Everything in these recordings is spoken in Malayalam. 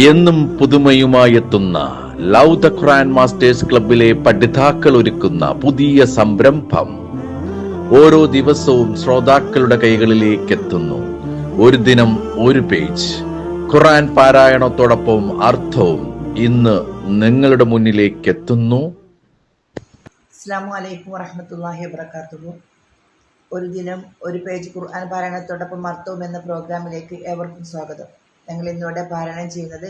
എന്നും പുതുമയുമായെത്തുന്ന ലവ് ദ ഖുറാൻ മാസ്റ്റേഴ്സ് ക്ലബിലെ പഠിതാക്കൾ ഒരുക്കുന്ന പുതിയ സംരംഭം ഓരോ ദിവസവും ശ്രോതാക്കളുടെ കൈകളിലേക്ക് എത്തുന്നു ഒരു ദിനം ഒരു പേജ്. ഖുറാൻ പാരായണത്തോടൊപ്പം അർത്ഥവും ഇന്ന് നിങ്ങളുടെ മുന്നിലേക്ക് എത്തുന്നു ഒരു ദിനം ഒരു പേജ് ഖുർആൻ പാരായണത്തോടൊപ്പം അർത്ഥവും എന്ന പ്രോഗ്രാമിലേക്ക് ഏവർക്കും സ്വാഗതം. ഞങ്ങൾ ഇന്നിവിടെ പാരായണം ചെയ്യുന്നത്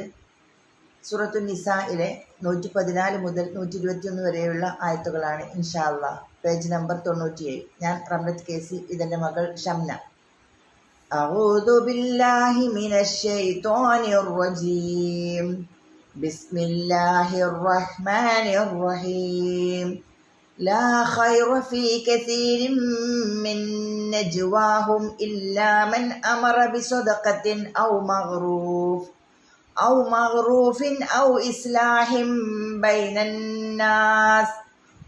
സൂറത്തു നിസായിലെ നൂറ്റി പതിനാല് മുതൽ നൂറ്റി ഇരുപത്തിയൊന്ന് വരെയുള്ള ആയത്തുകളാണ് ഇൻഷാ അള്ളാ പേജ് നമ്പർ തൊണ്ണൂറ്റിയേഴ് ഞാൻ റംലത്ത് കേസി ഇതെൻ്റെ മകൾ ഷംന أعوذ بالله من الشيطان الرجيم بسم الله الرحمن الرحيم لا خير في كثير من نجواهم إلا من أمر بصدقة أو مغروف أو مغروف أو إصلاح بين الناس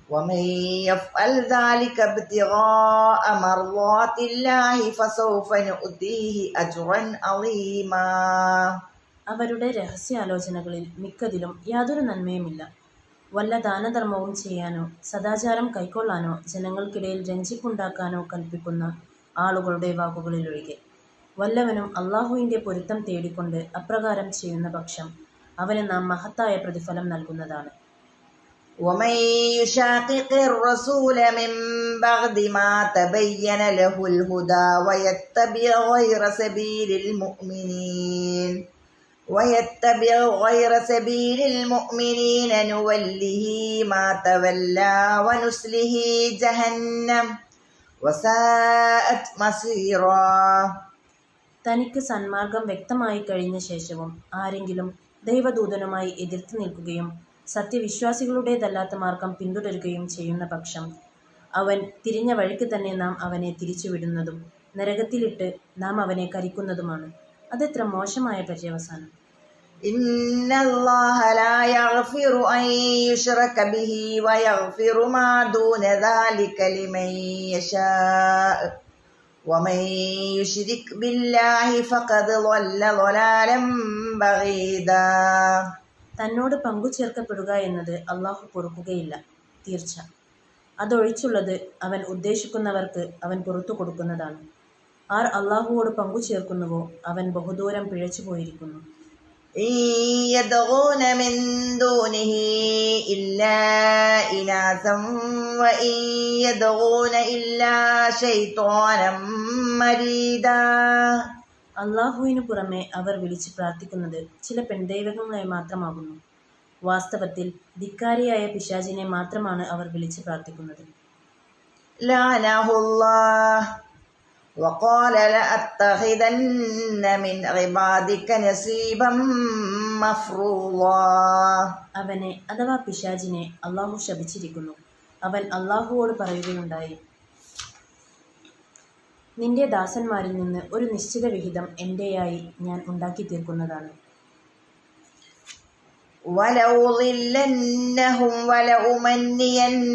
ومن يفعل ذلك ابتغاء مرضات الله فسوف نؤتيه أجرا عظيما അവരുടെ രഹസ്യാലോചനകളിൽ മിക്കതിലും യാതൊരു നന്മയുമില്ല വല്ല ദാനധർമ്മവും ചെയ്യാനോ സദാചാരം കൈക്കൊള്ളാനോ ജനങ്ങൾക്കിടയിൽ രഞ്ജിപ്പുണ്ടാക്കാനോ കൽപ്പിക്കുന്ന ആളുകളുടെ വാക്കുകളിലൊഴികെ വല്ലവനും അള്ളാഹുവിൻ്റെ പൊരുത്തം തേടിക്കൊണ്ട് അപ്രകാരം ചെയ്യുന്ന പക്ഷം അവന് നാം മഹത്തായ പ്രതിഫലം നൽകുന്നതാണ് ومن يشاقق الرسول من بعد ما تبين له الهدى ويتبع غير سبيل المؤمنين ويتبع غير سبيل المؤمنين نوله ما تولى ونسله جهنم وساءت مصيرا തനിക്ക് സന്മാർഗം വ്യക്തമായി കഴിഞ്ഞ ശേഷവും ആരെങ്കിലും ദൈവദൂതനുമായി എതിർത്ത് നിൽക്കുകയും സത്യവിശ്വാസികളുടേതല്ലാത്ത മാർഗം പിന്തുടരുകയും ചെയ്യുന്ന പക്ഷം അവൻ തിരിഞ്ഞ വഴിക്ക് തന്നെ നാം അവനെ തിരിച്ചുവിടുന്നതും നരകത്തിലിട്ട് നാം അവനെ കരിക്കുന്നതുമാണ് അതെത്ര മോശമായ പര്യവസാനം إن الله لا يغفر أن يشرك به ويغفر ما دون ذلك لمن يشاء ومن يشرك بالله فقد ضل ضلالا بعيدا തന്നോട് പങ്കുചേർക്കപ്പെടുക എന്നത് അള്ളാഹു പൊറുക്കുകയില്ല തീർച്ച അതൊഴിച്ചുള്ളത് അവൻ ഉദ്ദേശിക്കുന്നവർക്ക് അവൻ പുറത്തു കൊടുക്കുന്നതാണ് ആർ അള്ളാഹുവോട് പങ്കുചേർക്കുന്നുവോ അവൻ ബഹുദൂരം പിഴച്ചു പോയിരിക്കുന്നു إن يدعون من دونه إلا إناثا وإن يدعون إلا شيطانا مريدا അള്ളാഹുവിനു പുറമെ അവർ വിളിച്ച് പ്രാർത്ഥിക്കുന്നത് ചില പെൺദൈവങ്ങളെ മാത്രമാകുന്നു വാസ്തവത്തിൽ ധിക്കാരിയായ പിശാചിനെ മാത്രമാണ് അവർ വിളിച്ച് പ്രാർത്ഥിക്കുന്നത് لعنه الله وقال لأتخذن من عبادك نصيبا مفروضا അവനെ അഥവാ പിശാചിനെ അള്ളാഹു ശപിച്ചിരിക്കുന്നു അവൻ അള്ളാഹുവോട് പറയുകയുണ്ടായി നിന്റെ ദാസന്മാരിൽ നിന്ന് ഒരു നിശ്ചിത വിഹിതം എൻ്റെയായി ഞാൻ ഉണ്ടാക്കി തീർക്കുന്നതാണ് ولأضلنهم ولأمنينهم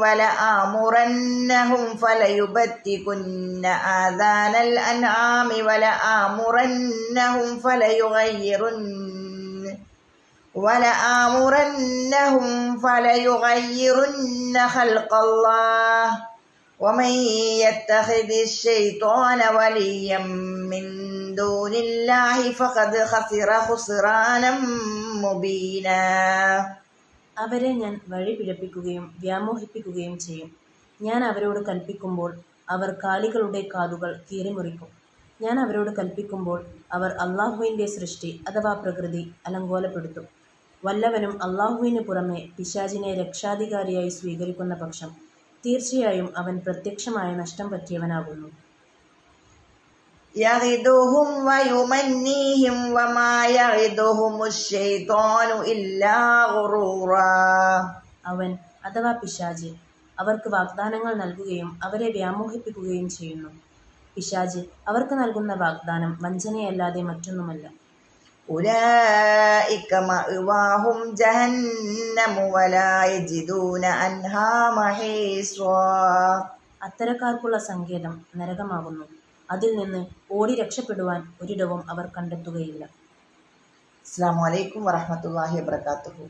ولآمرنهم فليبتكن آذان الأنعام ولآمرنهم فليغيرن ولآمرنهم فليغيرن خلق الله ومن يتخذ الشيطان وليا من دون الله فقد خسر خسرانا مبينا അവരെ ഞാൻ വഴി പിഴപ്പിക്കുകയും വ്യാമോഹിപ്പിക്കുകയും ചെയ്യും ഞാൻ അവരോട് കൽപ്പിക്കുമ്പോൾ അവർ കാലികളുടെ കാതുകൾ കീറിമുറിക്കും ഞാൻ അവരോട് കൽപ്പിക്കുമ്പോൾ അവർ അള്ളാഹുവിൻ്റെ സൃഷ്ടി അഥവാ പ്രകൃതി അലങ്കോലപ്പെടുത്തും വല്ലവനും അള്ളാഹുവിന് പുറമെ പിശാചിനെ രക്ഷാധികാരിയായി സ്വീകരിക്കുന്ന പക്ഷം തീർച്ചയായും അവൻ പ്രത്യക്ഷമായ നഷ്ടം പറ്റിയവനാകുന്നു يغدهم ويمنيهم وما يغدهم الشيطان إلا غرورا അവൻ അഥവാ പിശാജ് അവർക്ക് വാഗ്ദാനങ്ങൾ നൽകുകയും അവരെ വ്യാമോഹിപ്പിക്കുകയും ചെയ്യുന്നു പിശാജ് അവർക്ക് നൽകുന്ന വാഗ്ദാനം വഞ്ചനയല്ലാതെ മറ്റൊന്നുമല്ല أولئك مأواهم جهنم ولا يجدون عنها محيصا അത്തരക്കാർക്കുള്ള സങ്കേതം നരകമാകുന്നു അതിൽ നിന്ന് ഓടി രക്ഷപ്പെടുവാൻ ഒരിടവും അവർ കണ്ടെത്തുകയില്ല അസ്സാം വലൈക്കും വറഹമത്തല്ലാഹി വാബർക്കാത്തുഹു